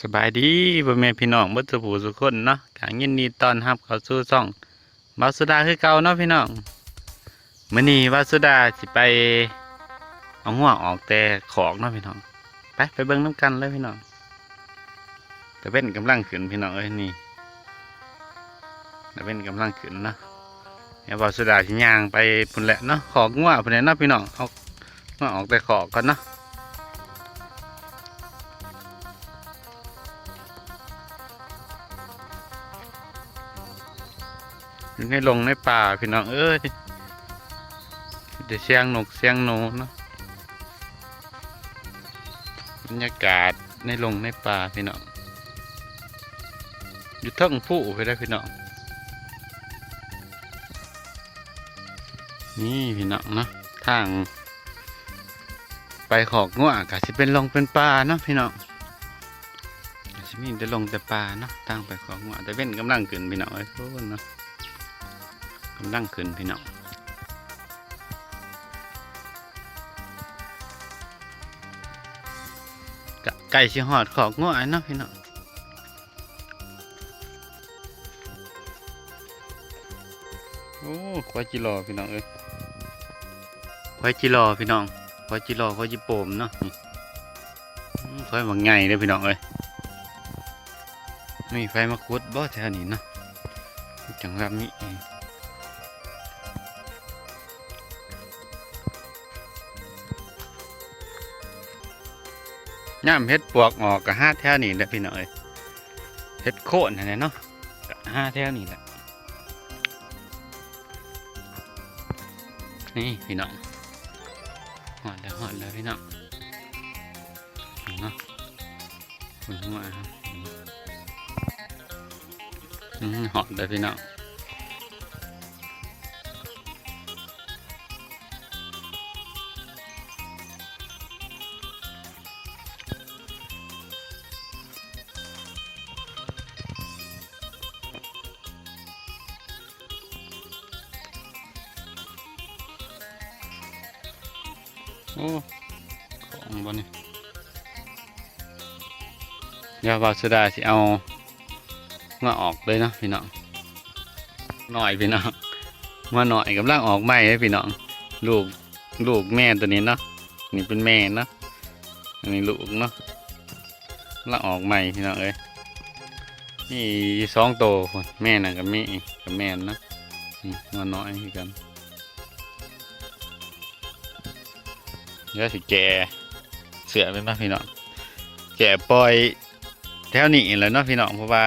สบายดีพ่อแม่พี่น้องบ่สุผู้สุคนเนาะกางยินดีตอนรับเข้าสู่ช่องบาสุดาคือเก่าเนาะพี่น้องมื้อนี้บาสุดาสิไปเอาหัวออกแต่ขอกเนาะพี่น้อง ไปไปเบิ่งน้ำกันเลยพี่น้องแต่เป็นกำลังขึ้นพี่น้องเอ้ยนี่แต่เป็นกำลังขึ้นเนาะเดี๋ยบาสุดาสิย่างไปพุ่นแหละเนาะขอกงัวพุ่นแหละเนาะพี่น้องเอางัวออกแต่ขอกก่อนเนาะ ยู่ในลงในป่าพี่น้องเอ้ยเดี๋ยวเสียงนกเสียงหนูเนาะบรรยากาศในลงในป่าพี่น้องอยู่เทั้งผู้ไปได้พี่น้องนี่พี่น้องเนาะทาง ไปขอกงัวกะสิเป็นลงเป็นป่าเนาะพี่น้องกะสิมีแต่ลงแต่ป่าเนาะทางไปขอกงัวแต่เป็นกำลังขึ้นพี่น้องเอ้ยโอ้ยเนาะ กำลังขึ้นพี่น้องกะไก่ชิหอดขอกง้อยเนะพี่น้องโอ้ควายจิรอพี่น้องเอ้ยควายจิรอพี่น้องควายจิรอควายจิโปมเนาะนี่อืมควายบางไงเด้อพี่น้องเอ้ยมีไฟมาคุดบ่แถวนี้เนาะจังหวะนี้ ย่ามเฮ็ดปวกออกกับห้าแถวนี่แหละพี่น้องเอ้ยเฮ็ดโคนนั่นแหละเนาะก็ห้าแถวนี่แหละนี่พี่น้องหอดแล้วหอดแล้วพี่น้องเนาะคุณหัวครับอืมหอดเลยพี่น้อง โอ้ของบนนี่เดี๋ยวบาสุดาสิเอาเงาออกเลยเนาะพี่น้องหน่อยพี่น้องมาหน่อยกำลังออกใหม่เลยพี่น้องลูกลูกแม่ตัวนี้เนาะนี่เป็นแม่เนาะอันนี้ลูกเนาะกำลังออกใหม่พี่น้องเอ้ยนี่สองโตวพุ่นแม่น่ะกับแม่กับแม่เนาะนี่มาน้อยกัน เดี๋ยวสิแกเสือเป็นเนาะพี่น้องแกปล่อยแถวนี้แหล้วเนาะพี่น้องเพราะว่า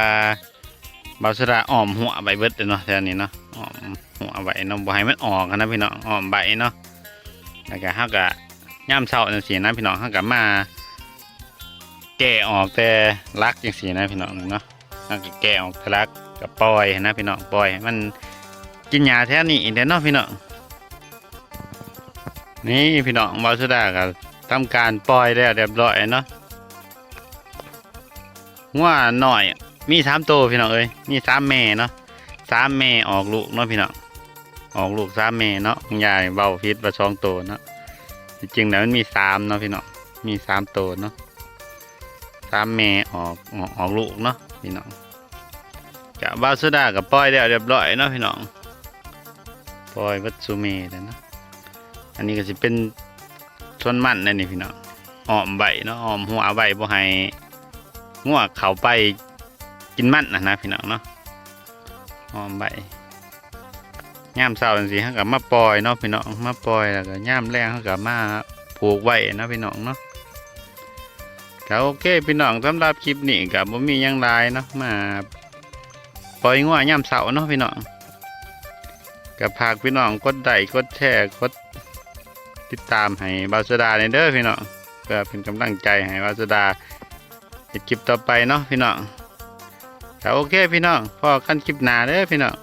บาสระอ้อมหัวใบเบิดเลยเนาะแถวนี้เนาะอ้อมหัวใบเนาะบ่ให้มันออกนะพี่น้องอ้อมใบเนาะแล้วก็เฮาก็ย่ามเช้าจังซี่นะพี่น้องเฮาก็มาแกออกแต่รักจังซี่นะพี่น้องเนาะเฮาก็แกออกแต่รักก็ปล่อยนะพี่น้องปล่อยมันกินหญ้าแถวนี้เด้เนาะพี่น้อง นี่พี่น้องบาสุดาก็ทำการปล่อยแล้วเรียบร้อยเนาะว่าหน่อย มีสามตัวพี่น้องเอ้ยมีสามแม่เนาะสามแม่ออกลูกเนาะพี่น้องออกลูกสามแม่เนาะยายเบาพิษมาสองตัวเนาะจริงๆแล้วมันมีสามเนาะพี่น้องมีสามตัวเนาะสามแม่ออกออกลูกเนาะพี่น้องกับบาสุดากับปล่อยแล้วเรียบร้อยเนาะพี่น้องปล่อยวัดสุเมแล้วเนาะ อันนี้ก็จะเป็นส่วนมันนั่นนี่พี่น้องอ้อมใบเนาะอ้อมหัวใบบ่ให้งัวเข้าไปกินมันนะนะพี่น้องเนาะอ้อมใบย่ามเช้าจังซี่เฮาก็มาปล่อยเนาะพี่น้องมาปล่อยแล้วก็ย่ามแรงเฮาก็มาผูกไว้เนาะพี่น้องเนาะก็โอเคพี่น้องสำหรับคลิปนี้ก็บ่มียังหลายเนาะมาปล่อยงัวยามเช้าเนาะพี่น้องก็ฝากพี่น้องกดไลค์กดแชร์กด ติดตามให้บาสดาในเด้อพี่น้องเพื่อเป็นกำลังใจให้บาสดาในคลิปต่อไปเนาะพี่น้องก็โอเคพี่น้องพอขั้นคลิปหนาเด้อพี่น้อง